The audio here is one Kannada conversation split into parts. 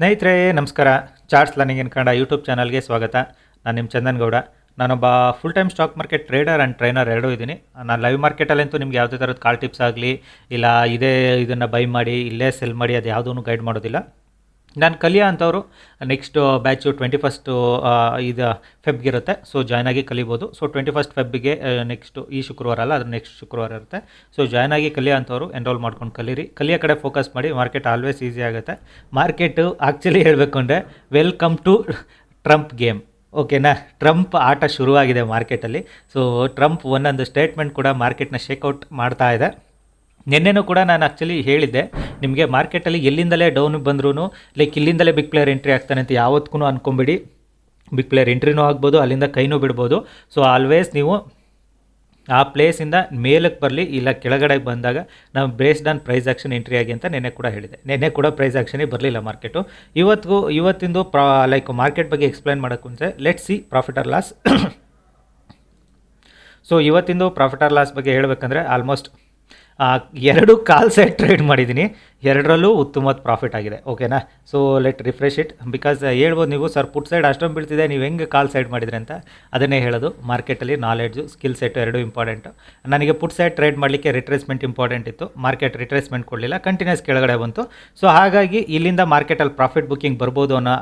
ಸ್ನೇಹಿತರೆ, ನಮಸ್ಕಾರ. Charts learning in Kannada YouTube ಚಾನಲ್ಗೆ ಸ್ವಾಗತ. ನಾನು ನಿಮ್ಮ ಚಂದನ್ ಗೌಡ ನಾನೊಬ್ಬ full time stock market trader and trainer ಎರಡೂ ಇದ್ದೀನಿ. ನಾನು ಲೈವ್ ಮಾರ್ಕೆಟಲ್ಲಂತೂ ನಿಮ್ಗೆ ಯಾವುದೇ ಥರದ ಕಾಲ್ ಟಿಪ್ಸ್ ಆಗಲಿ, ಇಲ್ಲ ಇದೇ ಇದನ್ನು ಬೈ ಮಾಡಿ, ಇಲ್ಲೇ ಸೆಲ್ ಮಾಡಿ ಅದು ಯಾವುದೂ ಗೈಡ್ ಮಾಡೋದಿಲ್ಲ. ನಾನು ಕಲಿಯೋ ಅಂಥವರು ನೆಕ್ಸ್ಟ್ ಬ್ಯಾಚು ಟ್ವೆಂಟಿ ಫಸ್ಟು ಇದು ಫೆಬ್ಗಿರುತ್ತೆ ಸೊ ಜಾಯ್ನ್ ಆಗಿ ಕಲಿಬೋದು. ಸೊ ಟ್ವೆಂಟಿ ಫಸ್ಟ್ ಫೆಬ್ಗೆ ನೆಕ್ಸ್ಟು ಈ ಶುಕ್ರವಾರ ಅಲ್ಲ ಅದ್ರ ನೆಕ್ಸ್ಟ್ ಶುಕ್ರವಾರ ಇರುತ್ತೆ. ಸೊ ಜಾಯ್ನ್ ಆಗಿ ಕಲಿಯೋ ಅಂಥವ್ರು ಎನ್ರೋಲ್ ಮಾಡ್ಕೊಂಡು ಕಲೀರಿ. ಕಲಿಯೋ ಕಡೆ ಫೋಕಸ್ ಮಾಡಿ ಮಾರ್ಕೆಟ್ ಆಲ್ವೇಸ್ ಈಸಿ ಆಗುತ್ತೆ. ಮಾರ್ಕೆಟು ಆ್ಯಕ್ಚುಲಿ ಹೇಳಬೇಕು ಅಂದರೆ ವೆಲ್ಕಮ್ ಟು ಟ್ರಂಪ್ ಗೇಮ್ ಓಕೆನಾ ಟ್ರಂಪ್ ಆಟ ಶುರುವಾಗಿದೆ ಮಾರ್ಕೆಟಲ್ಲಿ ಸೊ ಟ್ರಂಪ್ ಒಂದೊಂದು ಸ್ಟೇಟ್ಮೆಂಟ್ ಕೂಡ ಮಾರ್ಕೆಟ್ನ ಶೇಕ್ಔಟ್ ಮಾಡ್ತಾ ಇದೆ. ನಿನ್ನೆನೂ ಕೂಡ ನಾನು ಆ್ಯಕ್ಚುಲಿ ಹೇಳಿದ್ದೆ, ನಿಮಗೆ ಮಾರ್ಕೆಟಲ್ಲಿ ಎಲ್ಲಿಂದಲೇ ಡೌನ್ ಬಂದ್ರೂ ಲೈಕ್ ಇಲ್ಲಿಂದಲೇ ಬಿಗ್ ಪ್ಲೇಯರ್ ಎಂಟ್ರಿ ಆಗ್ತಾನೆ ಅಂತ ಯಾವತ್ತೂ ಅಂದ್ಕೊಂಬಿಡಿ ಬಿಗ್ ಪ್ಲೇಯರ್ ಎಂಟ್ರಿನೂ ಆಗ್ಬೋದು, ಅಲ್ಲಿಂದ ಕೈನೂ ಬಿಡ್ಬೋದು. ಸೊ ಆಲ್ವೇಸ್ ನೀವು ಆ ಪ್ಲೇಸಿಂದ ಮೇಲಕ್ಕೆ ಬರಲಿ, ಇಲ್ಲ ಕೆಳಗಡೆ ಬಂದಾಗ ನಾವು based on price action entry ಆಗಿ ಅಂತ ನೆನ್ನೆ ಕೂಡ ಹೇಳಿದೆ ನೆನ್ನೆ ಕೂಡ ಪ್ರೈಸ್ ಆ್ಯಕ್ಷನೇ ಬರಲಿಲ್ಲ ಮಾರ್ಕೆಟು ಇವತ್ತಿಗೂ ಇವತ್ತಿಂದು ಪ್ರಾ ಲೈಕ್ ಮಾರ್ಕೆಟ್ ಬಗ್ಗೆ ಎಕ್ಸ್ಪ್ಲೈನ್ ಮಾಡೋಕ್ಕೆ ಮುಂಚೆ let see profit or loss so ಇವತ್ತಿಂದು profit or loss ಬಗ್ಗೆ ಹೇಳಬೇಕಂದ್ರೆ ಆಲ್ಮೋಸ್ಟ್ ಎರಡು ಕಾಲ್ ಸೈಡ್ ಟ್ರೇಡ್ ಮಾಡಿದ್ದೀನಿ. ಎರಡರಲ್ಲೂ ಉತ್ತಮ ಪ್ರಾಫಿಟ್ ಆಗಿದೆ. ಓಕೆನಾ so let refresh it because ಹೇಳ್ಬೋದು ನೀವು ಸರ್ ಪುಟ್ ಸೈಡ್ ಅಷ್ಟೊಂದು ಬೀಳ್ತಿದೆ, ನೀವು ಹೆಂಗೆ ಕಾಲ್ ಸೈಡ್ ಮಾಡಿದ್ರಿ ಅಂತ? ಅದನ್ನೇ ಹೇಳೋದು. ಮಾರ್ಕೆಟಲ್ಲಿ ನಾಲೆಡ್ಜು ಸ್ಕಿಲ್ ಸೆಟ್ ಎರಡು ಇಂಪಾರ್ಟೆಂಟು ನನಗೆ ಪುಟ್ ಸೈಡ್ ಟ್ರೇಡ್ ಮಾಡಲಿಕ್ಕೆ ರಿಟ್ರೇಸ್ಮೆಂಟ್ ಇಂಪಾರ್ಟೆಂಟ್ ಇತ್ತು. ಮಾರ್ಕೆಟ್ ರಿಟ್ರೇಸ್ಮೆಂಟ್ ಕೊಡಲಿಲ್ಲ. ಕಂಟಿನ್ಯೂಸ್ ಕೆಳಗಡೆ ಬಂತು. ಸೊ ಹಾಗಾಗಿ ಇಲ್ಲಿಂದ ಮಾರ್ಕೆಟಲ್ಲಿ ಪ್ರಾಫಿಟ್ ಬುಕ್ಕಿಂಗ್ ಬರ್ಬೋದು ಅನ್ನೋ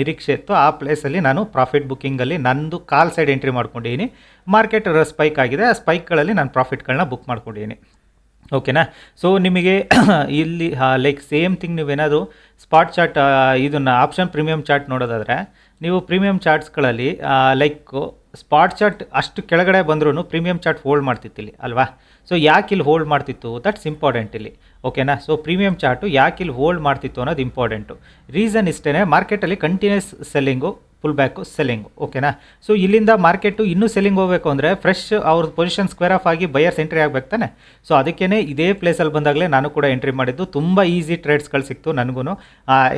ನಿರೀಕ್ಷೆ ಇತ್ತು. ಆ ಪ್ಲೇಸಲ್ಲಿ ನಾನು ಪ್ರಾಫಿಟ್ ಬುಕ್ಕಿಂಗಲ್ಲಿ ನಂದು ಕಾಲ್ ಸೈಡ್ ಎಂಟ್ರಿ ಮಾಡ್ಕೊಂಡಿದ್ದೀನಿ. ಮಾರ್ಕೆಟ್ ಸ್ಪೈಕ್ ಆಗಿದೆ. ಆ ಸ್ಪೈಕ್ಗಳಲ್ಲಿ ನಾನು ಪ್ರಾಫಿಟ್ಗಳನ್ನ ಬುಕ್ ಮಾಡ್ಕೊಂಡಿದ್ದೀನಿ. ಓಕೆನಾ ಸೊ ನಿಮಗೆ ಇಲ್ಲಿ ಲೈಕ್ ಸೇಮ್ ಥಿಂಗ್ ನೀವೇನಾದರೂ ಸ್ಪಾಟ್ ಚಾರ್ಟ್ ಇದನ್ನು ಆಪ್ಷನ್ ಪ್ರೀಮಿಯಂ ಚಾರ್ಟ್ ನೋಡೋದಾದರೆ, ನೀವು ಪ್ರೀಮಿಯಮ್ ಚಾರ್ಟ್ಸ್ಗಳಲ್ಲಿ ಲೈಕ್ ಸ್ಪಾಟ್ ಚಾರ್ಟ್ ಅಷ್ಟು ಕೆಳಗಡೆ ಬಂದರೂ ಪ್ರೀಮಿಯಂ ಚಾರ್ಟ್ ಹೋಲ್ಡ್ ಮಾಡ್ತಿತ್ತು ಇಲ್ಲಿ, ಅಲ್ವಾ? ಸೊ ಯಾಕೆ ಇಲ್ಲಿ ಹೋಲ್ಡ್ ಮಾಡ್ತಿತ್ತು? ದಟ್ಸ್ ಇಂಪಾರ್ಟೆಂಟ್ ಇಲ್ಲಿ. ಓಕೆನಾ? ಸೊ ಪ್ರೀಮಿಯಂ ಚಾರ್ಟು ಯಾಕೆ ಇಲ್ಲಿ ಹೋಲ್ಡ್ ಮಾಡ್ತಿತ್ತು ಅನ್ನೋದು ಇಂಪಾರ್ಟೆಂಟು ರೀಸನ್ ಇಷ್ಟೇ ಮಾರ್ಕೆಟಲ್ಲಿ continuous selling full back selling ಓಕೆನಾ? ಸೊ ಇಲ್ಲಿಂದ ಮಾರ್ಕೆಟು ಇನ್ನೂ ಸೆಲ್ಲಿಂಗ್ ಹೋಗಬೇಕು ಅಂದರೆ ಫ್ರೆಶ್ ಅವ್ರ ಪೊಸಿಷನ್ ಸ್ಕ್ವೇರ್ ಆಫ್ ಆಗಿ ಬಯರ್ಸ್ ಎಂಟ್ರಿ ಆಗಬೇಕು ತಾನೆ? ಸೊ ಅದಕ್ಕೇ ಇದೇ ಪ್ಲೇಸಲ್ಲಿ ಬಂದಾಗಲೇ ನಾನು ಕೂಡ ಎಂಟ್ರಿ ಮಾಡಿದ್ದು ತುಂಬ ಈಸಿ ಟ್ರೇಡ್ಸ್ಗಳು ಸಿಕ್ತು ನನಗೂ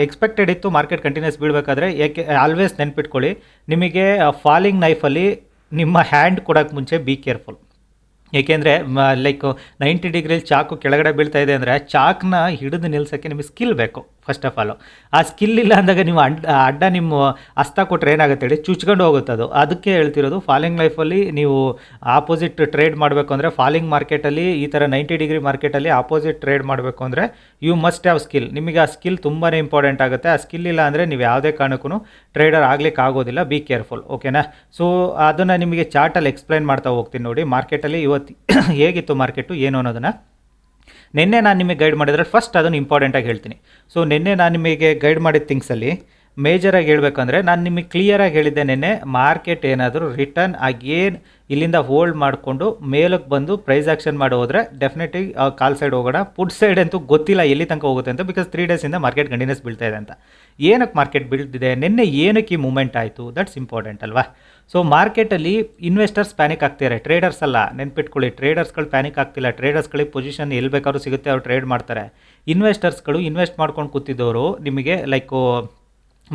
ಎಕ್ಸ್ಪೆಕ್ಟೆಡ್ ಇತ್ತು ಮಾರ್ಕೆಟ್ ಕಂಟಿನ್ಯೂಸ್ ಬೀಳಬೇಕಾದ್ರೆ, ಏಕೆ ಆಲ್ವೇಸ್ ನೆನ್ಪಿಟ್ಕೊಳ್ಳಿ, ನಿಮಗೆ ಫಾಲಿಂಗ್ ನೈಫಲ್ಲಿ ನಿಮ್ಮ ಹ್ಯಾಂಡ್ ಕೊಡೋಕ್ಕೆ ಮುಂಚೆ ಬಿ ಕೇರ್ಫುಲ್ ಏಕೆಂದರೆ ಲೈಕ್ ನೈಂಟಿ ಡಿಗ್ರಿಲಿ ಚಾಕು ಕೆಳಗಡೆ ಬೀಳ್ತಾ ಇದೆ ಅಂದರೆ ಚಾಕ್ನ ಹಿಡಿದು ನಿಲ್ಸೋಕ್ಕೆ ನಿಮಗೆ ಸ್ಕಿಲ್ ಬೇಕು. ಫಸ್ಟ್ ಆಫ್ ಆಲ್ ಆ ಸ್ಕಿಲ್ ಇಲ್ಲ ಅಂದಾಗ ನೀವು ಅಡ್ಡ ಅಡ್ಡ ನಿಮ್ಮ ಹಸ್ತ ಕೊಟ್ಟರೆ ಏನಾಗುತ್ತೆ ಹೇಳಿ ಚುಚ್ಕೊಂಡು ಹೋಗುತ್ತೆ ಅದು. ಅದಕ್ಕೆ ಹೇಳ್ತಿರೋದು ಫಾಲಿಂಗ್ ಲೈಫಲ್ಲಿ ನೀವು ಆಪೋಸಿಟ್ ಟ್ರೇಡ್ ಮಾಡಬೇಕು ಅಂದರೆ ಫಾಲಿಂಗ್ ಮಾರ್ಕೆಟಲ್ಲಿ ಈ ಥರ ನೈಂಟಿ ಡಿಗ್ರಿ ಮಾರ್ಕೆಟಲ್ಲಿ ಆಪೋಸಿಟ್ ಟ್ರೇಡ್ ಮಾಡಬೇಕು ಅಂದರೆ ಯು ಮಸ್ಟ್ ಹ್ಯಾವ್ ಸ್ಕಿಲ್ ನಿಮಗೆ ಆ ಸ್ಕಿಲ್ ತುಂಬಾ ಇಂಪಾರ್ಟೆಂಟ್ ಆಗುತ್ತೆ. ಆ ಸ್ಕಿಲ್ ಇಲ್ಲ ಅಂದರೆ ನೀವು ಯಾವುದೇ ಕಾರಣಕ್ಕೂ ಟ್ರೇಡರ್ ಆಗಲಿಕ್ಕೆ ಆಗೋದಿಲ್ಲ. ಬಿ ಕೇರ್ಫುಲ್ ಓಕೆನಾ ಸೊ ಅದನ್ನು ನಿಮಗೆ ಚಾರ್ಟಲ್ಲಿ ಎಕ್ಸ್ಪ್ಲೈನ್ ಮಾಡ್ತಾ ಹೋಗ್ತೀನಿ ನೋಡಿ. ಮಾರ್ಕೆಟಲ್ಲಿ ಇವತ್ತು ಹೇಗಿತ್ತು ಮಾರ್ಕೆಟು ಏನು ಅನ್ನೋದನ್ನು? ನಿನ್ನೆ ನಾನು ನಿಮಗೆ ಗೈಡ್ ಮಾಡಿದರೆ ಫಸ್ಟ್ ಅದನ್ನು ಇಂಪಾರ್ಟೆಂಟಾಗಿ ಹೇಳ್ತೀನಿ. ಸೊ ನಿನ್ನೆ ನಾನು ನಿಮಗೆ ಗೈಡ್ ಮಾಡಿದ ಥಿಂಗ್ಸಲ್ಲಿ ಮೇಜರಾಗಿ ಹೇಳಬೇಕಂದ್ರೆ ನಾನು ನಿಮಗೆ ಕ್ಲಿಯರಾಗಿ ಹೇಳಿದ್ದೆ ನಿನ್ನೆ, ಮಾರ್ಕೆಟ್ ಏನಾದರೂ ರಿಟರ್ನ್ ಆಗೇನು ಇಲ್ಲಿಂದ ಹೋಲ್ಡ್ ಮಾಡಿಕೊಂಡು ಮೇಲಕ್ಕೆ ಬಂದು ಪ್ರೈಸ್ ಆಕ್ಷನ್ ಮಾಡಿ ಹೋದರೆ ಡೆಫಿನೆಟ್ಲಿ ಕಾಲ್ ಸೈಡ್ ಹೋಗೋಣ. ಪುಡ್ ಸೈಡ್ ಅಂತೂ ಗೊತ್ತಿಲ್ಲ ಎಲ್ಲಿ ತನಕ ಹೋಗುತ್ತೆ ಅಂತ ಬಿಕಾಸ್ ತ್ರೀ ಡೇಸಿಂದ ಮಾರ್ಕೆಟ್ ಕಂಟಿನ್ಯೂಸ್ ಬೀಳ್ತಾ ಇದೆ ಅಂತ. ಏನಕ್ಕೆ ಮಾರ್ಕೆಟ್ ಬೀಳ್ತಿದೆ? ನಿನ್ನೆ ಏನಕ್ಕೆ ಈ ಮೂಮೆಂಟ್ ಆಯಿತು? ದಟ್ಸ್ ಇಂಪಾರ್ಟೆಂಟ್ ಅಲ್ವಾ? ಸೊ ಮಾರ್ಕೆಟಲ್ಲಿ ಇನ್ವೆಸ್ಟರ್ಸ್ ಪ್ಯಾನಿಕ್ ಆಗ್ತಾರೆ ಟ್ರೇಡರ್ಸ್ ಅಲ್ಲ, ನೆನ್ಪಿಟ್ಕೊಳ್ಳಿ. ಟ್ರೇಡರ್ಸ್ಗಳು ಪ್ಯಾನಿಕ್ ಆಗ್ತಿಲ್ಲ. ಟ್ರೇಡರ್ಸ್ಗಳಿಗೆ ಪೊಸಿಷನ್ ಎಲ್ಲಿ ಬೇಕಾದ್ರೂ ಸಿಗುತ್ತೆ, ಅವ್ರು ಟ್ರೇಡ್ ಮಾಡ್ತಾರೆ. ಇನ್ವೆಸ್ಟರ್ಸ್ಗಳು ಇನ್ವೆಸ್ಟ್ ಮಾಡ್ಕೊಂಡು ಕೂತಿದ್ದವರು ನಿಮಗೆ ಲೈಕು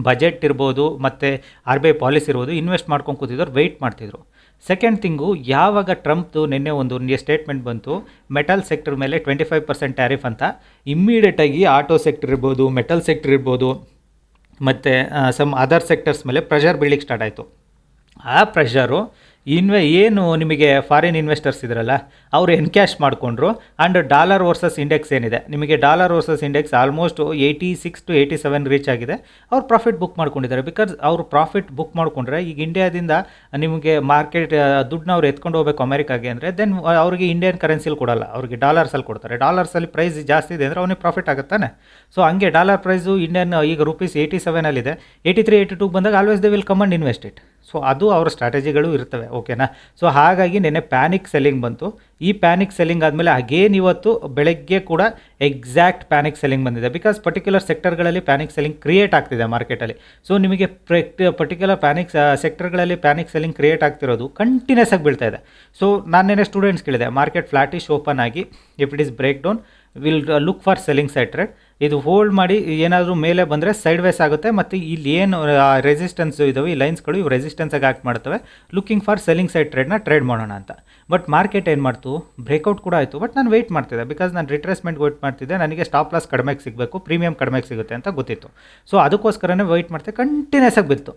ಬಜೆಟ್ ಇರ್ಬೋದು ಮತ್ತು ಆರ್ ಬಿ ಐ ಪಾಲಿಸಿ ಇರ್ಬೋದು, ಇನ್ವೆಸ್ಟ್ ಮಾಡ್ಕೊಂಡು ಕೂತಿದ್ದವ್ರು ವೆಯ್ಟ್ ಮಾಡ್ತಿದ್ರು. ಸೆಕೆಂಡ್ ಥಿಂಗು ಯಾವಾಗ ಟ್ರಂಪ್ದು ನಿನ್ನೆ ಒಂದು ಸ್ಟೇಟ್ಮೆಂಟ್ ಬಂತು ಮೆಟಲ್ ಸೆಕ್ಟರ್ ಮೇಲೆ ಟ್ವೆಂಟಿ ಫೈವ್ ಪರ್ಸೆಂಟ್ ಟ್ಯಾರಿಫ್ ಅಂತ ಇಮ್ಮಿಡಿಯೇಟಾಗಿ ಆಟೋ ಸೆಕ್ಟರ್ ಇರ್ಬೋದು ಮೆಟಲ್ ಸೆಕ್ಟರ್ ಇರ್ಬೋದು, ಮತ್ತು ಸಮ್ ಅದರ್ ಸೆಕ್ಟರ್ಸ್ ಮೇಲೆ ಪ್ರೆಷರ್ ಬೀಳಿಕ್ಕೆ ಸ್ಟಾರ್ಟ್ ಆಯಿತು. ಆ ಪ್ರೆಷರು ಇನ್ವೆ ಏನು ನಿಮಗೆ ಫಾರಿನ್ ಇನ್ವೆಸ್ಟರ್ಸ್ ಇದ್ರಲ್ಲ, ಅವರು ಎನ್ಕ್ಯಾಶ್ ಮಾಡಿಕೊಂಡ್ರು ಆ್ಯಂಡ್ ಡಾಲರ್ ವರ್ಸಸ್ ಇಂಡೆಕ್ಸ್ ಏನಿದೆ, ನಿಮಗೆ dollar versus index almost eighty six to eighty seven reach ಆಗಿದೆ, ಅವ್ರು ಪ್ರಾಫಿಟ್ ಬುಕ್ ಮಾಡ್ಕೊಂಡಿದ್ದಾರೆ. ಬಿಕಾಸ್ ಅವರು ಪ್ರಾಫಿಟ್ ಬುಕ್ ಮಾಡಿಕೊಂಡ್ರೆ, ಈಗ ಇಂಡಿಯಾದಿಂದ ನಿಮಗೆ ಮಾರ್ಕೆಟ್ ದುಡ್ಡನ್ನ ಅವ್ರು ಎತ್ಕೊಂಡು ಹೋಗ್ಬೇಕು ಅಮೆರಿಕಾಗೆ ಅಂದರೆ ದೆನ್ ಅವರಿಗೆ ಇಂಡಿಯನ್ ಕರೆನ್ಸಿಲಿ ಕೊಡಲ್ಲ, ಅವ್ರಿಗೆ ಡಾಲರ್ಸಲ್ಲಿ ಕೊಡ್ತಾರೆ. ಡಾಲರ್ಸಲ್ಲಿ ಪ್ರೈಸ್ ಜಾಸ್ತಿ ಇದೆ ಅಂದರೆ ಅವನಿಗೆ ಪ್ರಾಫಿಟ್ ಆಗುತ್ತಾನೆ ಸೊ ಹಂಗೆ ಡಾಲರ್ ಪ್ರೈಸು ಇಂಡಿಯನ್ ಈಗ ರುಪೀಸ್ ಏಯ್ಟಿ ಸೆವೆನಲ್ಲಿದೆ ಏಯ್ಟಿ ತ್ರೀ ಏಯ್ಟಿ ಟೂಗೆ ಬಂದಾಗ always they will come and invest it so ಅದು ಅವರ ಸ್ಟ್ರಾಟಜಿಗಳು ಇರ್ತವೆ ಓಕೆನಾ ಸೊ ಹಾಗಾಗಿ ನೆನ್ನೆ ಪ್ಯಾನಿಕ್ ಸೆಲ್ಲಿಂಗ್ ಬಂತು. ಈ ಪ್ಯಾನಿಕ್ ಸೆಲ್ಲಿಂಗ್ ಆದಮೇಲೆ ಅಗೇನ್ ಇವತ್ತು ಬೆಳಗ್ಗೆ ಕೂಡ ಎಕ್ಸಾಕ್ಟ್ ಪ್ಯಾನಿಕ್ ಸೆಲ್ಲಿಂಗ್ ಬಂದಿದೆ. ಬಿಕಾಸ್ ಪರ್ಟಿಕ್ಯುಲರ್ ಸೆಕ್ಟರ್ಗಳಲ್ಲಿ ಪ್ಯಾನಿಕ್ ಸೆಲ್ಲಿಂಗ್ ಕ್ರಿಯೇಟ್ ಆಗ್ತಿದೆ ಮಾರ್ಕೆಟಲ್ಲಿ ಸೊ ನಿಮಗೆ ಪರ್ಟಿಕ್ಯುಲರ್ ಪ್ಯಾನಿಕ್ ಸೆಕ್ಟರ್ಗಳಲ್ಲಿ ಪ್ಯಾನಿಕ್ ಸೆಲ್ಲಿಂಗ್ ಕ್ರಿಯೇಟ್ ಆಗ್ತಿರೋದು ಕಂಟಿನ್ಯೂಸ್ ಆಗಿ ಬೀಳ್ತಾ ಇದೆ. ಸೊ ನಾನೇನೇ ಸ್ಟೂಡೆಂಟ್ಸ್ ಕೇಳಿದೆ ಮಾರ್ಕೆಟ್ ಫ್ಲಾಟಿಶ್ ಓಪನ್ ಆಗಿ if it is break down will look for selling side trade ಇದು ಹೋಲ್ಡ್ ಮಾಡಿ ಏನಾದರೂ ಮೇಲೆ ಬಂದರೆ ಸೈಡ್ ವೇಸ್ ಆಗುತ್ತೆ ಮತ್ತು ಇಲ್ಲಿ ಏನು ರೆಸಿಸ್ಟೆನ್ಸ್ ಇದಾವೆ, ಈ ಲೈನ್ಸ್ಗಳು ಇವು ರೆಸಿಸ್ಟೆನ್ಸಾಗಿ ಆ್ಯಕ್ಟ್ ಮಾಡ್ತವೆ. ಲುಕಿಂಗ್ ಫಾರ್ ಸೆಲ್ಲಿಂಗ್ ಸೈಡ್ ಟ್ರೇಡ್ನ ಟ್ರೇಡ್ ಮಾಡೋಣ ಅಂತ. ಬಟ್ ಮಾರ್ಕೆಟ್ ಏನು ಮಾಡ್ತು? ಬ್ರೇಕೌಟ್ ಕೂಡ ಆಯಿತು. ಬಟ್ ನಾನು ವೆಯ್ಟ್ ಮಾಡ್ತಿದ್ದೆ. ಬಿಕಾಸ್ ನಾನು ರಿಟ್ರೇಸ್ಮೆಂಟ್ ವೆಯ್ಟ್ ಮಾಡ್ತಿದ್ದೆ. ನನಗೆ ಸ್ಟಾಪ್ ಲಾಸ್ ಕಡಿಮೆಗೆ ಸಿಗಬೇಕು ಪ್ರೀಮಿಯಂ ಕಡಿಮೆಗೆ ಸಿಗುತ್ತೆ ಅಂತ ಗೊತ್ತಿತ್ತು. ಸೊ ಅದಕ್ಕೋಸ್ಕರನೇ ವೆಯ್ಟ್ ಮಾಡ್ತೆ. ಕಂಟಿನ್ಯೂಸ್ ಆಗಿ ಬಿತ್ತು.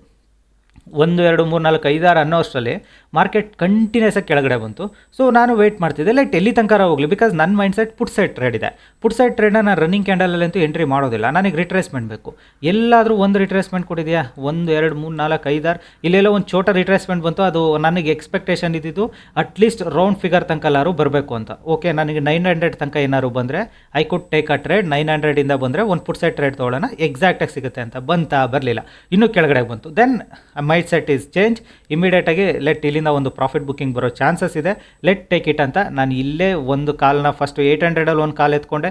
ಒಂದು, ಎರಡು, ಮೂರು, ನಾಲ್ಕು, ಐದಾರು ಅನ್ನೋ ಅಷ್ಟರಲ್ಲಿ ಮಾರ್ಕೆಟ್ ಕಂಟಿನ್ಯೂಸ್ ಆಗಿ ಕೆಳಗಡೆ ಬಂತು. ಸೊ ನಾನು ವೆಯ್ಟ್ ಮಾಡ್ತಿದ್ದೆ. ಲೈಟ್ ಎಲ್ಲಿ ತನಕ ಹೋಗಲಿ. ಬಿಕಾಸ್ ನನ್ನ mind set put side trade ಇದೆ ಪುಟ್ ಸೈಡ್ ಟ್ರೇಡ್ನ ನಾನು ರನ್ನಿಂಗ್ ಕ್ಯಾಂಡಲಲ್ಲಂತೂ ಎಂಟ್ರಿ ಮಾಡೋದಿಲ್ಲ. ನನಗೆ ರಿಟ್ರೇಸ್ಮೆಂಟ್ ಬೇಕು. ಎಲ್ಲಾದರೂ ಒಂದು ರಿಟ್ರೇಸ್ಮೆಂಟ್ ಕೊಟ್ಟಿದೆಯಾ? ಒಂದು, ಎರಡು, ಮೂರು, ನಾಲ್ಕು, ಐದಾರು. ಇಲ್ಲೆಲ್ಲೋ ಒಂದು ಚೋಟ ರಿಟ್ರೇಸ್ಮೆಂಟ್ ಬಂತು. ಅದು ನನಗೆ ಎಕ್ಸ್ಪೆಕ್ಟೇಷನ್ ಇದ್ದಿದ್ದು ಅಟ್ಲೀಸ್ಟ್ ರೌಂಡ್ ಫಿಗರ್ ತನಕ ಎಲ್ಲರೂ ಬರಬೇಕು ಅಂತ. ಓಕೆ ನನಗೆ ನೈನ್ ಹಂಡ್ರೆಡ್ ತನಕ ಏನಾದ್ರು ಬಂದರೆ I could take a trade nine ಹಂಡ್ರೆಡಿಂದ ಬಂದರೆ ಒಂದು ಪುಟ್ ಸೈಡ್ ಟ್ರೇಡ್ ತೊಗೊಳ್ಳೋಣ. ಎಕ್ಸಾಕ್ಟಾಗಿ ಸಿಗುತ್ತೆ ಅಂತ. ಬಂತಾ, ಬರಲಿಲ್ಲ. ಇನ್ನೂ ಕೆಳಗಡೆ ಬಂತು. Then mind set is change ಇಮಿಡಿಯೇಟಾಗಿ ಲೆಟ್ ಇಲ್ಲಿಂದ ಒಂದು ಪ್ರಾಫಿಟ್ ಬುಕ್ಕಿಂಗ್ ಬರೋ ಚಾನ್ಸಸ್ ಇದೆ. ಲೆಟ್ ಟೇಕ್ ಇಟ್ ಅಂತ ನಾನು ಇಲ್ಲೇ ಒಂದು ಕಾಲನ್ನ ಫಸ್ಟ್ ಏಯ್ಟ್ ಹಂಡ್ರೆಡಲ್ಲಿ ಒಂದು ಕಾಲ್ ಎತ್ಕೊಂಡೆ.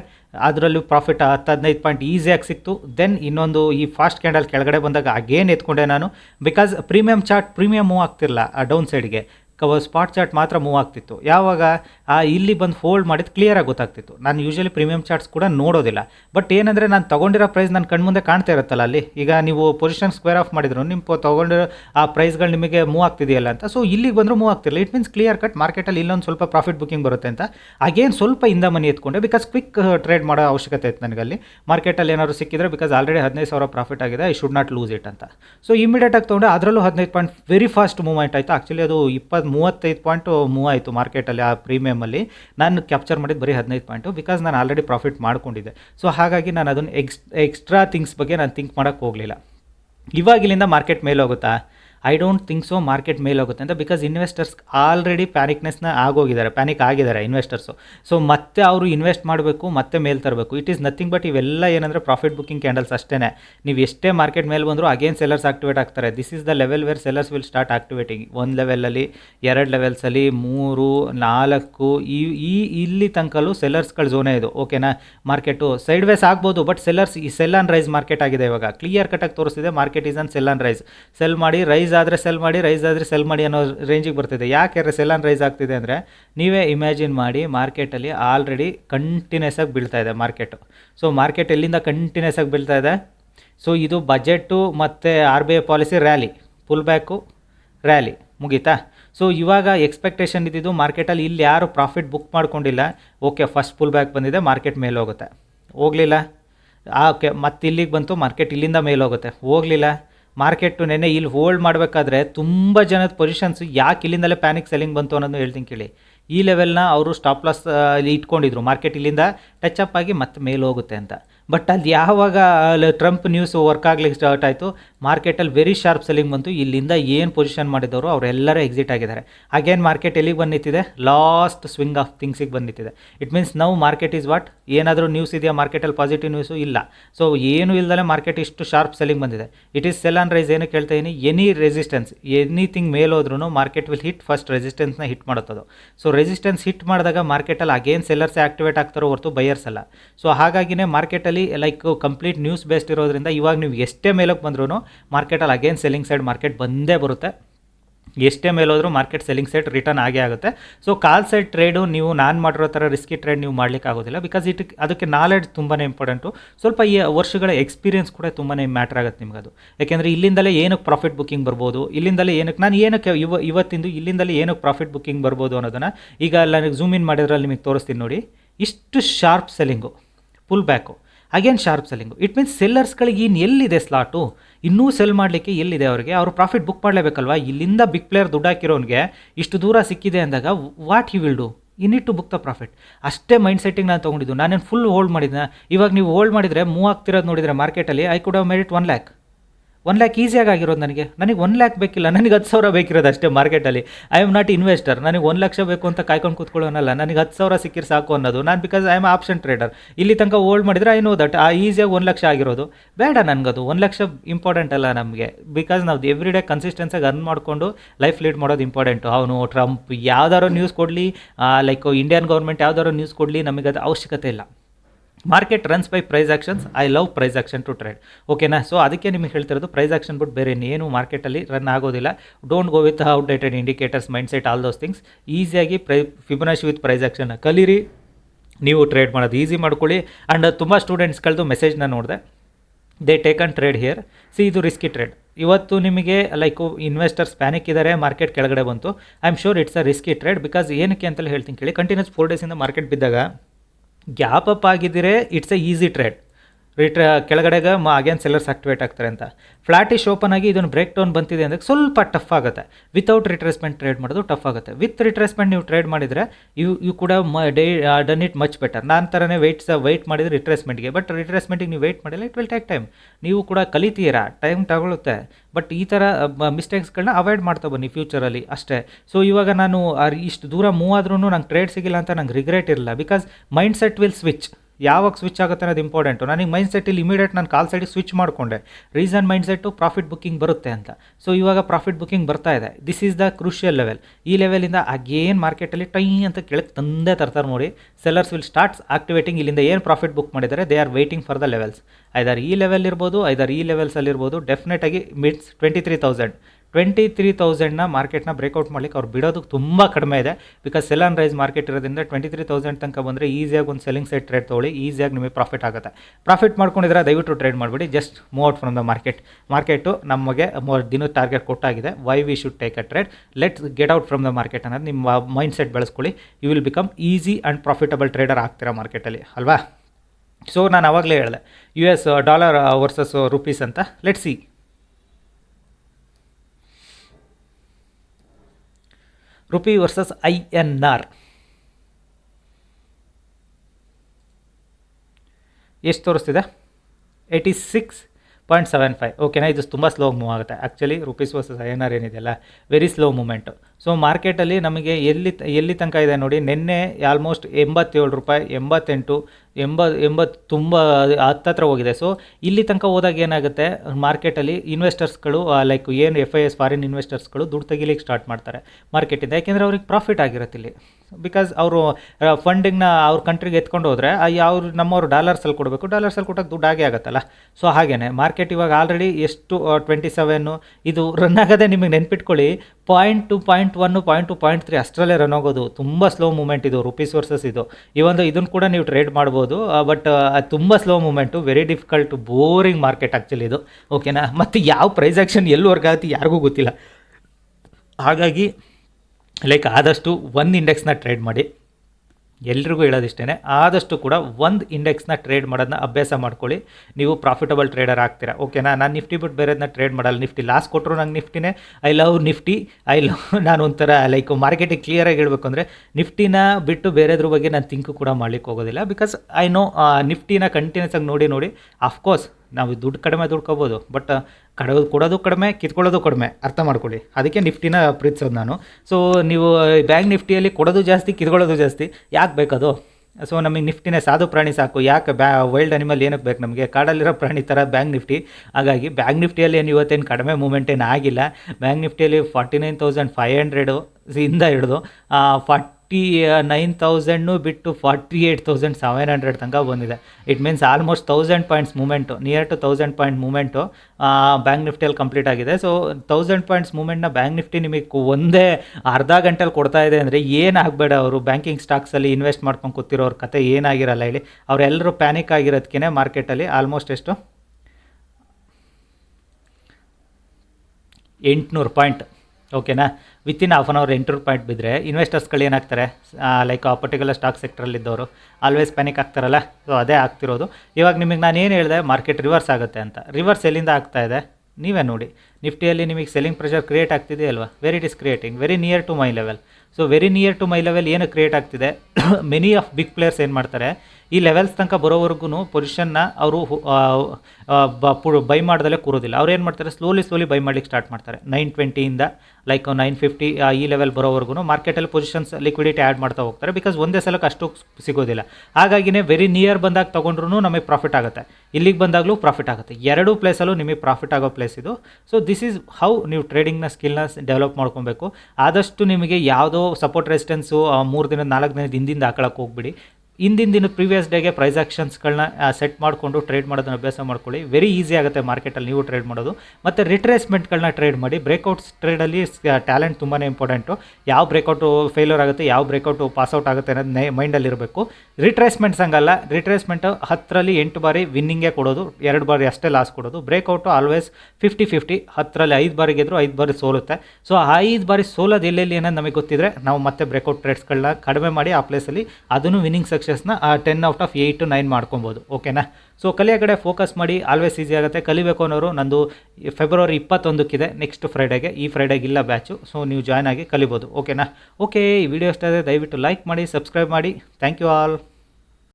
ಅದರಲ್ಲೂ ಪ್ರಾಫಿಟ್ ಹತ್ತು ಹದಿನೈದು ಪಾಯಿಂಟ್ ಈಸಿಯಾಗಿ ಸಿಕ್ತು. ದೆನ್ ಇನ್ನೊಂದು ಈ ಫಾಸ್ಟ್ ಕ್ಯಾಂಡಲ್ ಕೆಳಗಡೆ ಬಂದಾಗ ಅಗೇನ್ ಎತ್ಕೊಂಡೆ ನಾನು. Because premium chart premium move ಆಗ್ತಿರಲ್ಲ ಆ ಡೌನ್ ಸೈಡ್ಗೆ ಕವ ಸ್ಪಾಟ್ ಚಾರ್ಟ್ ಮಾತ್ರ ಮೂವ್ ಆಗ್ತಿತ್ತು. ಯಾವಾಗ? ಆ, ಇಲ್ಲಿ ಬಂದು ಫೋಲ್ಡ್ ಮಾಡಿದ್ದು ಕ್ಲಿಯರಾಗಿ ಗೊತ್ತಾಗ್ತಿತ್ತು. ನಾನು ಯೂಶಲಿ ಪ್ರೀಮಿಯಂ ಚಾರ್ಟ್ಸ್ ಕೂಡ ನೋಡೋದಿಲ್ಲ. ಬಟ್ ಏನಂದರೆ ನಾನು ತೊಗೊಂಡಿರೋ ಪ್ರೈಸ್ ನನ್ನ ಕಣ್ಮುಂದೆ ಕಾಣ್ತಾ ಇರುತ್ತಲ್ಲ ಅಲ್ಲಿ? ಈಗ ನೀವು ಪೊಸಿಷನ್ ಸ್ಕ್ವೇರ್ ಆಫ್ ಮಾಡಿದ್ರು ನಿಮ್ಮ ತೊಗೊಂಡಿರೋ ಆ ಪ್ರೈಸ್ಗಳು ನಿಮಗೆ ಮೂವ್ ಆಗ್ತಿದೆಯಲ್ಲ ಅಂತ. ಸೊ ಇಲ್ಲಿಗೆ ಬಂದರೂ ಮೂವ್ ಆಗ್ತಿಲ್ಲ ಇಟ್ ಮೀನ್ಸ್ ಕ್ಲಿಯರ್ ಕಟ್ ಮಾರ್ಕೆಟಲ್ಲಿ ಇಲ್ಲೊಂದು ಸ್ವಲ್ಪ ಪ್ರಾಫಿಟ್ ಬುಕಿಂಗ್ ಬರುತ್ತೆ ಅಂತ. ಅಗೇನ್ ಸ್ವಲ್ಪ ಇಂದ ಮನಿ ಎತ್ಕೊಂಡೆ ಬಿಕಾಸ್ ಕ್ವಿಕ್ ಟ್ರೇಡ್ ಮಾಡೋ ಅವಶ್ಯಕತೆ ಇತ್ತು ನನಗೆ ಅಲ್ಲಿ ಮಾರ್ಕೆಟಲ್ಲಿ ಏನಾದ್ರು ಸಿಕ್ಕಿದ್ರೆ ಬಿಕಾಸ್ ಆಲ್ರೆಡಿ ಹದಿನೈದು ಸಾವಿರ ಪ್ರಾಫಿಟ್ ಆಗಿದೆ I should not lose it ಅಂತ. ಸೊ ಇಮಿಡಿಯೇಟಾಗಿ ತೊಗೊಂಡೆ. ಅದರಲ್ಲೂ ಹದಿನೈದು ಪಾಯಿಂಟ್ ವೆರಿ ಫಾಸ್ಟ್ ಮೂವ್ಮೆಂಟ್ ಆಯಿತು. ಆ್ಯಕ್ಚುಲಿ ಅದು ಇಪ್ಪತ್ತು ಮೂವತ್ತೈದು ಪಾಯಿಂಟು ಮೂವ್ ಆಯಿತು ಮಾರ್ಕೆಟಲ್ಲಿ ಆ ಪ್ರೀಮಿಯಮಲ್ಲಿ ನಾನು ಕ್ಯಾಪ್ಚರ್ ಮಾಡಿದ್ದು ಬರೀ ಹದಿನೈದು ಪಾಯಿಂಟು ಬಿಕಾಸ್ ನಾನು ಆಲ್ರೆಡಿ ಪ್ರಾಫಿಟ್ ಮಾಡ್ಕೊಂಡಿದ್ದೆ. ಸೊ ಹಾಗಾಗಿ ನಾನು ಅದನ್ನು ಎಕ್ಸ್ ಎಕ್ಸ್ಟ್ರಾ ಥಿಂಗ್ಸ್ ಬಗ್ಗೆ ನಾನು ಥಿಂಕ್ ಮಾಡೋಕ್ಕೆ ಹೋಗಲಿಲ್ಲ. ಇವಾಗ ಇಲ್ಲಿಂದ ಮಾರ್ಕೆಟ್ ಮೇಲೆ ಹೋಗುತ್ತಾ? I don't think so market ಮೇಲೆ ಹೋಗುತ್ತೆ ಅಂತ ಬಿಕಾಸ್ ಇನ್ವೆಸ್ಟರ್ಸ್ ಆಲ್ರೆಡಿ ಪ್ಯಾನಿಕ್ನೆಸ್ನ ಆಗೋಗಿದ್ದಾರೆ ಪ್ಯಾನಿಕ್ ಆಗಿದ್ದಾರೆ ಇನ್ವೆಸ್ಟರ್ಸು ಸೊ ಮತ್ತೆ ಅವರು ಇನ್ವೆಸ್ಟ್ ಮಾಡಬೇಕು, ಮತ್ತೆ ಮೇಲೆ ತರಬೇಕು. ಇಟ್ ಈಸ್ ನಥಿಂಗ್ ಬಟ್ ಇವೆಲ್ಲ ಏನಂದರೆ ಪ್ರಾಫಿಟ್ ಬುಕಿಂಗ್ ಕ್ಯಾಂಡಲ್ಸ್ ಅಷ್ಟೇ ನೀವು ಎಷ್ಟೇ ಮಾರ್ಕೆಟ್ ಮೇಲೆ ಬಂದರೂ ಅಗೇನ್ ಸೆಲ್ಲರ್ಸ್ ಆಕ್ಟಿವೇಟ್ ಆಗ್ತಾರೆ. This is the level where sellers will start activating ಒಂದು ಲೆವೆಲಲ್ಲಿ ಎರಡು ಲೆವೆಲ್ಸಲ್ಲಿ ಮೂರು, ನಾಲ್ಕು, ಈ ಈ, ಇಲ್ಲಿ ತನಕಲ್ಲೂ ಸೆಲ್ಲರ್ಸ್ಗಳ ಝೋನೇ ಇದು ಓಕೆನಾ ಮಾರ್ಕೆಟು ಸೈಡ್ ವೇಸ್ ಆಗ್ಬೋದು ಬಟ್ ಸೆಲ್ಲರ್ಸ್ ಈ ಸೆಲ್ ಆನ್ ರೈಸ್ ಮಾರ್ಕೆಟ್ ಆಗಿದೆ ಇವಾಗ. ಕ್ಲಿಯರ್ ಕಟ್ಟಾಗಿ ತೋರಿಸಿದೆ market is on sell on rise sell ಮಾಡಿ ರೈಸ್ ಆದರೆ ಸೆಲ್ ಮಾಡಿ ರೈಸ್ ಆದರೆ ಸೆಲ್ ಮಾಡಿ ಅನ್ನೋ ರೇಂಜಿಗೆ ಬರ್ತಿದೆ. ಯಾಕೆ ಸೆಲ್ ಆನ್ ರೈಸ್ ಆಗ್ತಿದೆ ಅಂದರೆ, ನೀವೇ ಇಮ್ಯಾಜಿನ್ ಮಾಡಿ ಮಾರ್ಕೆಟಲ್ಲಿ ಆಲ್ರೆಡಿ ಕಂಟಿನ್ಯೂಸ್ ಆಗಿ ಬೀಳ್ತಾ ಇದೆ ಮಾರ್ಕೆಟು ಸೊ ಮಾರ್ಕೆಟ್ ಎಲ್ಲಿಂದ ಕಂಟಿನ್ಯೂಸ್ ಆಗಿ ಬೀಳ್ತಾ ಇದೆ? ಸೊ ಇದು ಬಜೆಟು ಮತ್ತು R B I policy rally pull back rally ಮುಗೀತಾ? ಸೊ ಇವಾಗ ಎಕ್ಸ್ಪೆಕ್ಟೇಷನ್ ಇದ್ದಿದ್ದು ಮಾರ್ಕೆಟಲ್ಲಿ ಇಲ್ಲಿ ಯಾರು ಪ್ರಾಫಿಟ್ ಬುಕ್ ಮಾಡ್ಕೊಂಡಿಲ್ಲ ಓಕೆ ಫಸ್ಟ್ ಪುಲ್ ಬ್ಯಾಕ್ ಬಂದಿದೆ ಮಾರ್ಕೆಟ್ ಮೇಲೆ ಹೋಗುತ್ತೆ. ಹೋಗಲಿಲ್ಲ? ಓಕೆ ಮತ್ತೆ ಇಲ್ಲಿಗೆ ಬಂತು ಮಾರ್ಕೆಟ್ ಇಲ್ಲಿಂದ ಮೇಲೆ ಹೋಗುತ್ತೆ. ಹೋಗಲಿಲ್ಲ? ಮಾರ್ಕೆಟು ನೆನ್ನೆ ಇಲ್ಲಿ ಹೋಲ್ಡ್ ಮಾಡಬೇಕಾದ್ರೆ ತುಂಬ ಜನದ ಪೊಸಿಷನ್ಸ್ ಯಾಕೆ ಇಲ್ಲಿಂದಲೇ ಪ್ಯಾನಿಕ್ ಸೆಲ್ಲಿಂಗ್ ಬಂತು ಅನ್ನೋದು ಹೇಳ್ತೀನಿ ಕೇಳಿ. ಈ ಲೆವೆಲ್ನ ಅವರು ಸ್ಟಾಪ್ ಲಾಸ್ ಅಲ್ಲಿ ಇಟ್ಕೊಂಡಿದ್ರು. ಮಾರ್ಕೆಟ್ ಇಲ್ಲಿಂದ ಟಚ್ ಅಪ್ ಆಗಿ ಮತ್ತೆ ಮೇಲೆ ಹೋಗುತ್ತೆ ಅಂತ. ಬಟ್ ಅಲ್ಲಿ ಯಾವಾಗ ಟ್ರಂಪ್ ನ್ಯೂಸ್ ವರ್ಕ್ ಆಗ್ಲಿಕ್ಕೆ ಸ್ಟಾರ್ಟ್ ಆಯಿತು? ಮಾರ್ಕೆಟಲ್ಲಿ ವೆರಿ ಶಾರ್ಪ್ ಸೆಲ್ಲಿಂಗ್ ಬಂತು. ಇಲ್ಲಿಂದ ಏನು ಪೊಸಿಷನ್ ಮಾಡಿದವರು ಅವರೆಲ್ಲರೂ ಎಕ್ಸಿಟ್ ಆಗಿದ್ದಾರೆ. ಅಗೇನ್ ಮಾರ್ಕೆಟ್ ಎಲ್ಲಿಗೆ ಬಂದಿತ್ತಿದೆ? ಲಾಸ್ಟ್ ಸ್ವಿಂಗ್ ಆಫ್ ಥಿಂಗ್ಸಿಗೆ ಬಂದಿತ್ತಿದೆ. ಇಟ್ ಮೀನ್ಸ್ ನಾವು ಮಾರ್ಕೆಟ್ ಈಸ್ ವಾಟ್ ಏನಾದರೂ ನ್ಯೂಸ್ ಇದೆಯಾ? ಮಾರ್ಕೆಟಲ್ಲಿ ಪಾಸಿಟಿವ್ ನ್ಯೂಸು ಇಲ್ಲ. ಸೊ ಏನು ಇಲ್ಲದೆ ಮಾರ್ಕೆಟ್ ಇಷ್ಟು ಶಾರ್ಪ್ ಸೆಲ್ಲಿಂಗ್ ಬಂದಿದೆ. It is sell on rise ಏನು ಕೇಳ್ತಾ ಇದೀನಿ? ಎನಿ ರೆಸಿಸ್ಟೆನ್ಸ್ ಎನಿಥಿಂಗ್ ಮೇಲೋದ್ರೂ ಮಾರ್ಕೆಟ್ ವಿಲ್ ಹಿಟ್ ಫಸ್ಟ್ ರೆಸಿಸ್ಟೆನ್ಸ್ನ ಹಿಟ್ ಮಾಡುತ್ತದು. ಸೊ ರೆಸಿಸ್ಟೆನ್ಸ್ ಹಿಟ್ ಮಾಡಿದಾಗ ಮಾರ್ಕೆಟಲ್ಲಿ ಅಗೇನ್ ಸೆಲ್ಲರ್ಸ್ ಆಕ್ಟಿವೇಟ್ ಆಗ್ತಾರೋ ಹೊರತು ಬೈಯರ್ಸ್ ಅಲ್ಲ. ಸೊ ಹಾಗಾಗಿನೇ ಮಾರ್ಕೆಟಲ್ಲಿ ಲೈಕ್ ಕಂಪ್ಲೀಟ್ ನ್ಯೂಸ್ ಬೇಸ್ಡ್ ಇರೋದ್ರಿಂದ ಇವಾಗ ನೀವು ಎಷ್ಟೇ ಮೇಲಕ್ಕೆ ಬಂದ್ರೂ ಮಾರ್ಕೆಟಲ್ಲಿ ಅಗೇನ್ ಸೆಲ್ಲಿಂಗ್ ಸೈಡ್ ಮಾರ್ಕೆಟ್ ಬಂದೇ ಬರುತ್ತೆ. ಎಷ್ಟೇ ಮೇಲೋದ್ರೂ ಮಾರ್ಕೆಟ್ ಸೆಲ್ಲಿಂಗ್ ಸೈಡ್ ರಿಟರ್ನ್ ಆಗೇ ಆಗುತ್ತೆ. ಸೊ ಕಾಲ್ ಸೈಡ್ ಟ್ರೇಡು ನೀವು ನಾನು ಮಾಡಿರೋ ಥರ ರಿಸ್ಕಿ ಟ್ರೇಡ್ ನೀವು ಮಾಡ್ಲಿಕ್ಕೆ ಆಗೋದಿಲ್ಲ ಬಿಕಾಸ್ ಇಟ್ ಅದಕ್ಕೆ ನಾಲೆಡ್ಜ್ ತುಂಬಾ ಇಂಪಾರ್ಟೆಂಟು ಸ್ವಲ್ಪ ಈ ವರ್ಷಗಳ ಎಕ್ಸ್ಪೀರಿಯನ್ಸ್ ಕೂಡ ತುಂಬಾ ಮ್ಯಾಟ್ರ್ ಆಗುತ್ತೆ ನಿಮ್ಗೆ ಅದು. ಯಾಕೆಂದರೆ ಇಲ್ಲಿಂದಲೇ ಏನಕ್ಕೆ ಪ್ರಾಫಿಟ್ ಬುಕ್ಕಿಂಗ್ ಬರ್ಬೋದು, ಇಲ್ಲಿಂದಲೇ ಏನಕ್ಕೆ ನಾನು ಏನಕ್ಕೆ ಇವ, ಇವತ್ತಿಂದು ಇಲ್ಲಿಂದಲೇ ಏನಕ್ಕೆ ಪ್ರಾಫಿಟ್ ಬುಕ್ಕಿಂಗ್ ಬರ್ಬೋದು ಅನ್ನೋದನ್ನು ಈಗ ನನಗೆ ಝೂಮ್ ಇನ್ ಮಾಡಿದ್ರಲ್ಲಿ ನಿಮಗೆ ತೋರಿಸ್ತೀನಿ ನೋಡಿ. ಇಷ್ಟು sharp selling pull back again sharp selling it means ಸೆಲ್ಲರ್ಸ್ಗಳಿಗೆ ಇನ್ನು ಎಲ್ಲಿದೆ ಸ್ಲಾಟು ಇನ್ನೂ ಸೆಲ್ ಮಾಡಲಿಕ್ಕೆ ಎಲ್ಲಿದೆ ಅವರಿಗೆ? ಅವರು ಪ್ರಾಫಿಟ್ ಬುಕ್ ಮಾಡಲೇಬೇಕಲ್ವಾ? ಇಲ್ಲಿಂದ ಬಿಗ್ ಪ್ಲೇಯರ್ ದುಡ್ಡು ಹಾಕಿರೋನಿಗೆ ಇಷ್ಟು ದೂರ ಸಿಕ್ಕಿದೆ ಅಂದಾಗ what you will do in it to book the profit ಅಷ್ಟೇ ಮೈಂಡ್ ಸೆಟ್ಟಿಂಗ್ ನಾನು ತೊಗೊಂಡಿದ್ದು. ನಾನೇನು ಫುಲ್ ಹೋಲ್ಡ್ ಮಾಡಿದ್ದೆ ಇವಾಗ ನೀವು ಹೋಲ್ಡ್ ಮಾಡಿದರೆ ಮೂವ್ ಆಗ್ತಿರೋದು ನೋಡಿದರೆ ಮಾರ್ಕೆಟಲ್ಲಿ I could have made it one lakh one lakh ಈಸಿಯಾಗಿ ಆಗಿರೋದು ನನಗೆ. ನನಗೆ ಒನ್ ಲ್ಯಾಕ್ ಬೇಕಿಲ್ಲ. ನನಗೆ ಹತ್ತು ಸಾವಿರ ಬೇಕಿರೋದು ಅಷ್ಟೇ ಮಾರ್ಕೆಟಲ್ಲಿ ಐ ಆಮ್ ನಾಟ್ ಇನ್ವೆಸ್ಟರ್ ನನಗೆ ಒಂದು ಲಕ್ಷ ಬೇಕು ಅಂತ ಕಾಯ್ಕೊಂಡು ಕೂತ್ಕೊಳ್ಳೋನಲ್ಲ. ನನಗೆ ಹತ್ತು ಸಾವಿರ ಸಿಕ್ಕಿರ್ ಸಾಕು ಅನ್ನೋದು. ನಾನು because I am option trader ಇಲ್ಲಿ ತನಕ ಓಲ್ಡ್ ಮಾಡಿದರೆ ಐ ನೋ ದಟ್ ಆ ಈಸಿಯಾಗಿ ಒಂದು ಲಕ್ಷ ಆಗಿರೋದು. ಬೇಡ ನನಗದು. ಒಂದು ಲಕ್ಷ ಇಂಪಾರ್ಟೆಂಟ್ ಅಲ್ಲ ನಮಗೆ. ಬಿಕಾಸ್ ನಾವು ಎವ್ರಿ ಡೇ ಕನ್ಸಿಸ್ಟೆನ್ಸಾಗಿ ಅರ್ನ್ ಮಾಡಿಕೊಂಡು ಲೈಫ್ ಲೀಡ್ ಮಾಡೋದು ಇಂಪಾರ್ಟೆಂಟು ಅವನು ಟ್ರಂಪ್ ಯಾವ್ದಾರು ನ್ಯೂಸ್ ಕೊಡಲಿ ಲೈಕ್ ಇಂಡಿಯನ್ ಗೌರ್ಮೆಂಟ್ ಯಾವ್ದಾರು ನ್ಯೂಸ್ ಕೊಡಲಿ ನಮಗೆ ಅದು ಅವಶ್ಯಕತೆ ಇಲ್ಲ. Market runs by price actions I love price action to trade ಓಕೆನಾ ಸೊ ಅದಕ್ಕೆ ನಿಮಗೆ ಹೇಳ್ತಿರೋದು ಪ್ರೈಸ್ ಆಕ್ಷನ್ ಬಿಟ್ಟು ಬೇರೆ ಏನು ಮಾರ್ಕೆಟಲ್ಲಿ ರನ್ ಆಗೋದಿಲ್ಲ. Don't go with outdated indicators mind set all those things ಈಸಿಯಾಗಿ ಪ್ರೈ ಫಿಬನಾಶಿ ವಿತ್ ಪ್ರೈಸ್ ಆಕ್ಷನ್ ಕಲೀರಿ. ನೀವು ಟ್ರೇಡ್ ಮಾಡೋದು ಈಸಿ ಮಾಡ್ಕೊಳ್ಳಿ. ಆ್ಯಂಡ್ ತುಂಬ ಸ್ಟೂಡೆಂಟ್ಸ್ಗಳದ್ದು ಮೆಸೇಜ್ನ ನೋಡಿದೆ. They take an trade here see ಇದು ರಿಸ್ಕಿ ಟ್ರೇಡ್ ಇವತ್ತು ನಿಮಗೆ ಲೈಕ್ ಇನ್ವೆಸ್ಟರ್ಸ್ ಪ್ಯಾನಿಕ್ ಇದ್ದಾರೆ ಮಾರ್ಕೆಟ್ ಕೆಳಗಡೆ ಬಂತು. I am sure it's a risky trade because ಏನಕ್ಕೆ ಅಂತಲೇ ಹೇಳ್ತೀನಿ ಕೇಳಿ. ಕಂಟಿನ್ಯೂಸ್ ಫೋರ್ ಡೇಸಿಂದ ಮಾರ್ಕೆಟ್ ಬಿದ್ದಾಗ ಗ್ಯಾಪ್ ಅಪ್ ಆಗಿದ್ದರೆ ಇಟ್ಸ್ ಎ ಈಸಿ ಟ್ರೇಡ್ ರಿಟ್ರ ಕೆಳಗಡೆಗೆ ಮ ಅಗೇನ್ ಸೆಲ್ಲರ್ಸ್ ಆಕ್ಟಿವೇಟ್ ಆಗ್ತಾರೆ ಅಂತ. ಫ್ಲಾಟಿಶ್ ಓಪನ್ ಆಗಿ ಇದನ್ನು ಬ್ರೇಕ್ ಡೌನ್ ಬಂತಿದೆ ಅಂದರೆ ಸ್ವಲ್ಪ ಟಫ್ ಆಗುತ್ತೆ. ವಿತೌಟ್ ರಿಟ್ರೇಸ್ಮೆಂಟ್ ಟ್ರೇಡ್ ಮಾಡೋದು ಟಫ್ ಆಗುತ್ತೆ. ವಿತ್ ರಿಟ್ರೇಸ್ಮೆಂಟ್ ನೀವು ಟ್ರೇಡ್ ಮಾಡಿದರೆ ಯು ಯು ಕೂಡ made done it much better ನಾನು ಥರನೇ ವೆಯ್ಟ್ಸ್ ವೆಯ್ಟ್ ಮಾಡಿದರೆ ರಿಟ್ರೇಸ್ಮೆಂಟ್ಗೆ ಬಟ್ ರಿಟ್ರೇಸ್ಮೆಂಟಿಗೆ ನೀವು ವೆಯ್ಟ್ ಮಾಡಿಲ್ಲ ಇಟ್ ವಿಲ್ ಟೇಕ್ ಟೈಮ್ ನೀವು ಕೂಡ ಕಲಿತೀರಾ? ಟೈಮ್ ತಗೊಳುತ್ತೆ. ಬಟ್ ಈ ಥರ ಮಿಸ್ಟೇಕ್ಸ್ಗಳನ್ನ ಅವಾಯ್ಡ್ ಮಾಡ್ತಾ ಬನ್ನಿ ಫ್ಯೂಚರಲ್ಲಿ ಅಷ್ಟೇ. ಸೊ ಇವಾಗ ನಾನು ಇಷ್ಟು ದೂರ ಮೂವ್ ಆದ್ರೂ ನಂಗೆ ಟ್ರೇಡ್ ಸಿಗಿಲ್ಲ ಅಂತ ನಂಗೆ ರಿಗ್ರೆಟ್ ಇರಲ್ಲ because mind set will switch ಯಾವಾಗ ಸ್ವಿಚ್ ಆಗುತ್ತೆ ಅನ್ನೋದು ಇಂಪಾರ್ಟೆಂಟು ನನಗೆ ಮೈಂಡ್ ಸೆಟ್ಟಲ್ಲಿ ಇಮಿಡಿಯೇಟ್ ನಾನು ಕಾಲ್ ಸೈಡಿಗೆ ಸ್ವಿಚ್ ಮಾಡಿಕೊಂಡೆ. Reason mind set profit booking ಬರುತ್ತೆ ಅಂತ. ಸೊ ಇವಾಗ ಪ್ರಾಫಿಟ್ ಬುಕ್ಕಿಂಗ್ ಬರ್ತಾ ಇದೆ. This is the crucial level ಈ ಲೆವೆಲಿಂದ ಅಗೇನ್ ಮಾರ್ಕೆಟಲ್ಲಿ ಟೈ ಅಂತ ಕೆಳಗೆ ತಂದೆ ತರ್ತಾರೆ ನೋಡಿ. ಸೆಲ್ಲರ್ಸ್ ವಿಲ್ ಸ್ಟಾರ್ಟ್ಸ್ ಆಕ್ಟಿವೇಟಿಂಗ್ ಇಲ್ಲಿಂದ ಏನು ಪ್ರಾಫಿಟ್ ಬುಕ್ ಮಾಡಿದರೆ they are waiting for the levels ಐದಾರು ಈ ಲೆವೆಲ್ ಇರ್ಬೋದು ಐದಾರು ಈ ಲೆವೆಲ್ಸಲ್ಲಿರ್ಬೋದು ಡೆಫಿನೆಟಾಗಿ mids twenty three thousand twenty three ತೌಸಂಡ್ನ ಮಾರ್ಕೆಟ್ನ ಬ್ರೇಕೌಟ್ ಮಾಡ್ಲಿಕ್ಕೆ ಅವ್ರು ಬಿಡೋದು ತುಂಬ ಕಡಿಮೆ ಇದೆ. Because sell on rise market ಇರೋದ್ರಿಂದ ಟ್ವೆಂಟಿ ತ್ರೀ ತೌಸಂಡ್ ತನಕ ಬಂದರೆ ಈಸಿಯಾಗಿ ಒಂದು ಸೆಲ್ಲಿಂಗ್ ಸೈಡ್ ಟ್ರೇಡ್ ತೊಗೊಳ್ಳಿ, ಈಸಿಯಾಗಿ ನಿಮಗೆ ಪ್ರಾಫಿಟ್ ಆಗುತ್ತೆ. ಪ್ರಾಫಿಟ್ ಮಾಡ್ಕೊಂಡಿದ್ರೆ ದಯವಿಟ್ಟು ಟ್ರೇಡ್ ಮಾಡಿಬಿಡಿ just move out from the market market ನಮಗೆ ದಿನದ target ಕೊಟ್ಟಾಗಿದೆ. Why we should take a trade let's get out from the market ಅನ್ನೋದು ನಿಮ್ಮ mind set ಬೆಳೆಸ್ಕೊಳ್ಳಿ. You will become easy and profitable trader ಆಗ್ತೀರಾ ಮಾರ್ಕೆಟಲ್ಲಿ, ಅಲ್ವಾ? ಸೊ ನಾನು ಆವಾಗಲೇ ಹೇಳಿದೆ U S dollar versus rupees ಅಂತ let see rupee versus I N R. ಎಷ್ಟು ತೋರಿಸ್ತಿದೆ? Eighty six point seven five. ಓಕೆನಾ ಇದು ತುಂಬ ಸ್ಲೋ ಮೂವ್ ಆಗುತ್ತೆ. Actually rupees versus I N R ಏನಿದೆಯಲ್ಲ? ವೆರಿ ಸ್ಲೋ ಮೂಮೆಂಟು ಸೊ ಮಾರ್ಕೆಟಲ್ಲಿ ನಮಗೆ ಎಲ್ಲಿ ಎಲ್ಲಿ ತನಕ ಇದೆ ನೋಡಿ, ನಿನ್ನೆ ಆಲ್ಮೋಸ್ಟ್ ಎಂಬತ್ತೇಳು ರೂಪಾಯಿ, ಎಂಬತ್ತೆಂಟು, ಎಂಬ ಎಂಬತ್ತು ತುಂಬ, ಹತ್ತತ್ರ ಹೋಗಿದೆ. ಸೊ ಇಲ್ಲಿ ತನಕ ಹೋದಾಗ ಏನಾಗುತ್ತೆ ಮಾರ್ಕೆಟಲ್ಲಿ ಇನ್ವೆಸ್ಟರ್ಸ್ಗಳು ಲೈಕ್ ಏನು ಎಫ್ ಐ ಎಸ್ ಫಾರಿನ್ ಇನ್ವೆಸ್ಟರ್ಸ್ಗಳು ದುಡ್ಡು ತೆಗಿಲಿಕ್ಕೆ ಸ್ಟಾರ್ಟ್ ಮಾಡ್ತಾರೆ ಮಾರ್ಕೆಟಿಂದ ಯಾಕೆಂದರೆ ಅವ್ರಿಗೆ ಪ್ರಾಫಿಟ್ ಆಗಿರುತ್ತೆ ಇಲ್ಲಿ. ಬಿಕಾಸ್ ಅವರು ಫಂಡಿಂಗ್ನ ಅವ್ರ ಕಂಟ್ರಿಗೆ ಎತ್ಕೊಂಡು ಹೋದರೆ ಅವ್ರು ನಮ್ಮವ್ರು ಡಾಲರ್ಸಲ್ಲಿ ಕೊಡಬೇಕು. ಡಾಲರ್ಸಲ್ಲಿ ಕೊಟ್ಟಾಗ ದುಡ್ಡು ಆಗೇ ಆಗುತ್ತಲ್ಲ. ಸೊ ಹಾಗೇ ಮಾರ್ಕೆಟ್ ಇವಾಗ ಆಲ್ರೆಡಿ ಎಷ್ಟು ಟ್ವೆಂಟಿ ಸೆವೆನ್ನು ಇದು ರನ್ ಆಗೋದೇ ನಿಮಗೆ ನೆನ್ಪಿಟ್ಕೊಳ್ಳಿ point two point one, point two point three ಅಷ್ಟರಲ್ಲೇ ರನ್ ಆಗೋದು. ತುಂಬ ಸ್ಲೋ ಮೂಮೆಂಟ್ ಇದು ರುಪೀಸ್ ವರ್ಸಸ್ ಇದು. ಒಂದು ಇದನ್ನು ಕೂಡ ನೀವು ಟ್ರೇಡ್ ಮಾಡ್ಬೋದು. ಬಟ್ ತುಂಬ slow moment very difficult boring market actually ಇದು. ಓಕೆನಾ ಮತ್ತು ಯಾವ ಪ್ರೈಸ್ ಆ್ಯಕ್ಷನ್ ಎಲ್ಲಿ ವರ್ಕ್ ಆಗುತ್ತೆ ಯಾರಿಗೂ ಗೊತ್ತಿಲ್ಲ. ಹಾಗಾಗಿ ಲೈಕ್ ಆದಷ್ಟು ಒಂದು ಇಂಡೆಕ್ಸ್ನ ಟ್ರೇಡ್ ಮಾಡಿ. ಎಲ್ರಿಗೂ ಹೇಳೋದಿಷ್ಟೇ ಆದಷ್ಟು ಕೂಡ ಒಂದು ಇಂಡೆಕ್ಸ್ನ ಟ್ರೇಡ್ ಮಾಡೋದನ್ನ ಅಭ್ಯಾಸ ಮಾಡ್ಕೊಳ್ಳಿ. ನೀವು ಪ್ರಾಫಿಟಬಲ್ ಟ್ರೇಡರ್ ಆಗ್ತೀರಾ. ಓಕೆನಾ? ನಾನು ನಿಫ್ಟಿ ಬಿಟ್ಟು ಬೇರೆದನ್ನ ಟ್ರೇಡ್ ಮಾಡಲ್ಲ. ನಿಫ್ಟಿ ಲಾಸ್ ಕೊಟ್ಟರು ನಂಗೆ ನಿಫ್ಟಿನೇ. I love Nifty. I love ನಾನು ಒಂಥರ ಲೈಕ್ ಮಾರ್ಕೆಟಿಗೆ ಕ್ಲಿಯರಾಗಿ ಹೇಳಬೇಕು ಅಂದರೆ ನಿಫ್ಟಿನ ಬಿಟ್ಟು ಬೇರೆದ್ರ ಬಗ್ಗೆ ನಾನು ಥಿಂಕ್ ಕೂಡ ಮಾಡಲಿಕ್ಕೆ ಹೋಗೋದಿಲ್ಲ. ಬಿಕಾಸ್ ಐ ನೋ ನಿಫ್ಟಿನ ಕಂಟಿನ್ಯೂಸ್ ಆಗಿ ನೋಡಿ ನೋಡಿ, ಅಫ್ಕೋರ್ಸ್ ನಾವು ದುಡ್ಡು ಕಡಿಮೆ ದುಡ್ಕೋಬೋದು ಬಟ್ ಕಡೋದು ಕೊಡೋದು ಕಡಿಮೆ, ಕಿತ್ಕೊಳ್ಳೋದು ಕಡಿಮೆ, ಅರ್ಥ ಮಾಡ್ಕೊಳ್ಳಿ. ಅದಕ್ಕೆ ನಿಫ್ಟಿನ ಪ್ರೀತಿಸೋದು ನಾನು. ಸೊ ನೀವು ಬ್ಯಾಂಕ್ ನಿಫ್ಟಿಯಲ್ಲಿ ಕೊಡೋದು ಜಾಸ್ತಿ, ಕಿತ್ಕೊಳ್ಳೋದು ಜಾಸ್ತಿ, ಯಾಕೆ ಬೇಕದು? ಸೊ ನಮಗೆ ನಿಫ್ಟಿನೇ ಸಾಧು ಪ್ರಾಣಿ ಸಾಕು. ಯಾಕೆ ಬ್ಯಾ ವೈಲ್ಡ್ ಅನಿಮಲ್ ಏನಕ್ಕೆ ಬೇಕು ನಮಗೆ? ಕಾಡಲ್ಲಿರೋ ಪ್ರಾಣಿ ಥರ ಬ್ಯಾಂಕ್ ನಿಫ್ಟಿ. ಹಾಗಾಗಿ, ಬ್ಯಾಂಕ್ ನಿಫ್ಟಿಯಲ್ಲಿ ಏನು ಇವತ್ತೇನು ಕಡಿಮೆ ಮೂಮೆಂಟ್ ಏನು ಆಗಿಲ್ಲ. Bank ನಿಫ್ಟಿಯಲ್ಲಿ forty nine thousand five hundred ಇಂದ ಹಿಡಿದು ಫಾರ್ಟಿ ನೈನ್ ತೌಸಂಡ್ನು ಬಿಟ್ಟು forty eight thousand seven hundred ತನಕ ಬಂದಿದೆ. It means almost thousand points moment near to thousand point moment bank ನಿಫ್ಟಿಯಲ್ಲಿ complete ಆಗಿದೆ. ಸೊ ತೌಸಂಡ್ ಪಾಯಿಂಟ್ಸ್ ಮೂಮೆಂಟ್ನ ಬ್ಯಾಂಕ್ ನಿಫ್ಟಿ ನಿಮಗೆ ಒಂದೇ ಅರ್ಧ ಗಂಟೆಲಿ ಕೊಡ್ತಾ ಇದೆ ಅಂದರೆ ಏನಾಗಬೇಡ ಅವರು? ಬ್ಯಾಂಕಿಂಗ್ ಸ್ಟಾಕ್ಸಲ್ಲಿ ಇನ್ವೆಸ್ಟ್ ಮಾಡ್ಕೊಂಡು ಕೂತಿರೋರ ಕತೆ ಏನಾಗಿರಲ್ಲ ಹೇಳಿ. ಅವರೆಲ್ಲರೂ ಪ್ಯಾನಿಕ್ ಆಗಿರೋದಕ್ಕೇ ಮಾರ್ಕೆಟಲ್ಲಿ ಆಲ್ಮೋಸ್ಟ್ ಎಷ್ಟು? ಎಂಟುನೂರು ಪಾಯಿಂಟ್ ಓಕೆನಾ ವಿತಿನ್ ಹಾಫ್ ಆನ್ ಅವರ್ ಎಂಟುನೂರು ಪಾಯಿಂಟ್ ಬಿದ್ದರೆ ಇನ್ವೆಸ್ಟರ್ಸ್ಗಳು ಏನಾಗ್ತಾರೆ? ಲೈಕ್ ಆ ಪರ್ಟಿಕ್ಯುಲರ್ ಸ್ಟಾಕ್ ಸೆಕ್ಟ್ರಲ್ಲಿದ್ದವರು ಆಲ್ವೇಸ್ ಪ್ಯಾನಿಕ್ ಆಗ್ತಾರಲ್ಲ? ಸೊ ಅದೇ ಆಗ್ತಿರೋದು. ಇವಾಗ ನಿಮಗೆ ನಾನು ಏನು ಹೇಳಿದೆ? ಮಾರ್ಕೆಟ್ ರಿವರ್ಸ್ ಆಗುತ್ತೆ ಅಂತ. ರಿವರ್ಸ್ ಎಲ್ಲಿಂದ ಆಗ್ತಾ ಇದೆ? ನೀವೇ ನೋಡಿ. ನಿಫ್ಟಿಯಲ್ಲಿ ನಿಮಗೆ ಸೆಲ್ಲಿಂಗ್ ಪ್ರೆಷರ್ ಕ್ರಿಯೇಟ್ ಆಗ್ತಿದೆ ಅಲ್ವಾ? Very it is creating very near to my level so very near to my level ಏನು ಕ್ರಿಯೇಟ್ ಆಗ್ತಿದೆ? ಮೆನಿ ಆಫ್ ಬಿಗ್ ಪ್ಲೇಯರ್ಸ್ ಏನು ಮಾಡ್ತಾರೆ? ಈ ಲೆವೆಲ್ಸ್ ತನಕ ಬರೋವರೆಗೂ ಪೊಸಿಷನ್ನ ಅವರು ಬೈ ಮಾಡ್ದಲ್ಲೇ ಕೂರೋದಿಲ್ಲ. ಅವ್ರು ಏನು ಮಾಡ್ತಾರೆ? ಸ್ಲೋಲಿ ಸ್ಲೋಲಿ ಬೈ ಮಾಡ್ಲಿಕ್ಕೆ ಸ್ಟಾರ್ಟ್ ಮಾಡ್ತಾರೆ. ನೈನ್ ಟ್ವೆಂಟಿಯಿಂದ ಲೈಕ್ ನೈನ್ ಫಿಫ್ಟಿ ಈ ಲೆವೆಲ್ ಬರೋವರೆಗೂ ಮಾರ್ಕೆಟಲ್ಲಿ ಪೊಸಿಷನ್ಸ್ ಲಿಕ್ವಿಡಿಟಿ ಆ್ಯಡ್ ಮಾಡ್ತಾ ಹೋಗ್ತಾರೆ. ಬಿಕಾಸ್ ಒಂದೇ ಸಲಕ್ಕೆ ಅಷ್ಟು ಸಿಗೋದಿಲ್ಲ. ಹಾಗಾಗಿನೇ ವೆರಿ ನಿಯರ್ ಬಂದಾಗ ತೊಗೊಂಡ್ರು ನಮಗೆ ಪ್ರಾಫಿಟ್ ಆಗುತ್ತೆ. ಇಲ್ಲಿಗೆ ಬಂದಾಗಲೂ ಪ್ರಾಫಿಟ್ ಆಗುತ್ತೆ. ಎರಡೂ ಪ್ಲೇಸಲ್ಲೂ ನಿಮಗೆ ಪ್ರಾಫಿಟ್ ಆಗೋ ಪ್ಲೇಸ್ ಇದು. ಸೊ ದಿಸ್ ಈಸ್ ಹೌ ನೀವು ಟ್ರೇಡಿಂಗ್ನ ಸ್ಕಿಲ್ನ ಡೆವಲಪ್ ಮಾಡ್ಕೊಬೇಕು. ಆದಷ್ಟು ನಿಮಗೆ ಯಾವುದೋ ಸಪೋರ್ಟ್ ರೆಸಿಸ್ಟೆನ್ಸು ಮೂರು ದಿನದ, ನಾಲ್ಕು ದಿನದ ಹಿಂದಿಂದ ಹಾಕೊಳಕ್ಕೆ ಹೋಗ್ಬಿಡಿ. ಹಿಂದಿನ ದಿನ ಪ್ರೀವಿಯಸ್ ಡೇಗೆ ಪ್ರೈಸ್ ಆಕ್ಷನ್ಸ್ಗಳನ್ನ ಸೆಟ್ ಮಾಡಿಕೊಂಡು ಟ್ರೇಡ್ ಮಾಡೋದನ್ನು ಅಭ್ಯಾಸ ಮಾಡ್ಕೊಳ್ಳಿ. ವೆರಿ ಈಸಿ ಆಗುತ್ತೆ ಮಾರ್ಕೆಟಲ್ಲಿ ನೀವು ಟ್ರೇಡ್ ಮಾಡೋದು. ಮತ್ತು ರಿಟ್ರೇಸ್ಮೆಂಟ್ಗಳನ್ನ ಟ್ರೇಡ್ ಮಾಡಿ. ಬ್ರೇಕೌಟ್ಸ್ ಟ್ರೇಡಲ್ಲಿ ಟ್ಯಾಲೆಂಟ್ ತುಂಬಾ ಇಂಪಾರ್ಟೆಂಟು ಯಾವ ಬ್ರೇಕೌಟು ಫೇಲ್ಯೂರ್ ಆಗುತ್ತೆ, ಯಾವ ಬ್ರೇಕೌಟು ಪಾಸ್ಔಟ್ ಆಗುತ್ತೆ ಅನ್ನೋದು ಮೈಂಡಲ್ಲಿ ರಿಟ್ರೇಸ್ಮೆಂಟ್ಸ್ ಹಂಗಲ್ಲ ರಿಟ್ರೇಸ್ಮೆಂಟು ಹತ್ತರಲ್ಲಿ ಎಂಟು ಬಾರಿ ವಿನ್ನಿಂಗೇ ಕೊಡೋದು, ಎರಡು ಬಾರಿ ಅಷ್ಟೇ ಲಾಸ್ ಕೊಡೋದು. ಬ್ರೇಕೌಟು ಆಲ್ವೇಸ್ ಫಿಫ್ಟಿ ಫಿಫ್ಟಿ ಹತ್ತರಲ್ಲಿ ಐದು ಬಾರಿ ಗೆದ್ರು ಐದು ಬಾರಿ ಸೋಲುತ್ತೆ. ಸೊ ಆ ಐದು ಬಾರಿ ಸೋಲೋದು ಎಲ್ಲೆಲ್ಲಿ ಅನ್ನೋದು ನಮಗೆ ಗೊತ್ತಿದ್ರೆ, ನಾವು ಮತ್ತೆ ಬ್ರೇಕೌಟ್ ಟ್ರೇಡ್ಸ್ಗಳನ್ನ ಕಡಿಮೆ ಮಾಡಿ ಆ ಪ್ಲೇಸಲ್ಲಿ ಅದನ್ನು winning ಸಕ್ಸಸ್ನ ten out of eight to nine ಮಾಡ್ಕೊಬೋದು. ಓಕೆನಾ ಸೊ ಕಲಿಯ ಕಡೆ ಫೋಕಸ್ ಮಾಡಿ ಆಲ್ವೇಸ್ ಈಸಿ ಆಗುತ್ತೆ. ಕಲಿಬೇಕು ಅನ್ನೋರು ನಂದು ಫೆಬ್ರವರಿ ಇಪ್ಪತ್ತೊಂದಕ್ಕಿದೆ ನೆಕ್ಸ್ಟ್ ಫ್ರೈಡೆಗೆ ಈ ಫ್ರೈಡೆಗೆ ಇಲ್ಲ ಬ್ಯಾಚು ಸೊ ನೀವು ಜಾಯ್ನ್ ಆಗಿ ಕಲಿಬೋದು. ಓಕೆನಾ ಓಕೆ ಈ ವಿಡಿಯೋ ಇಷ್ಟ ಆದರೆ ದಯವಿಟ್ಟು ಲೈಕ್ ಮಾಡಿ ಸಬ್ಸ್ಕ್ರೈಬ್ ಮಾಡಿ. Thank you all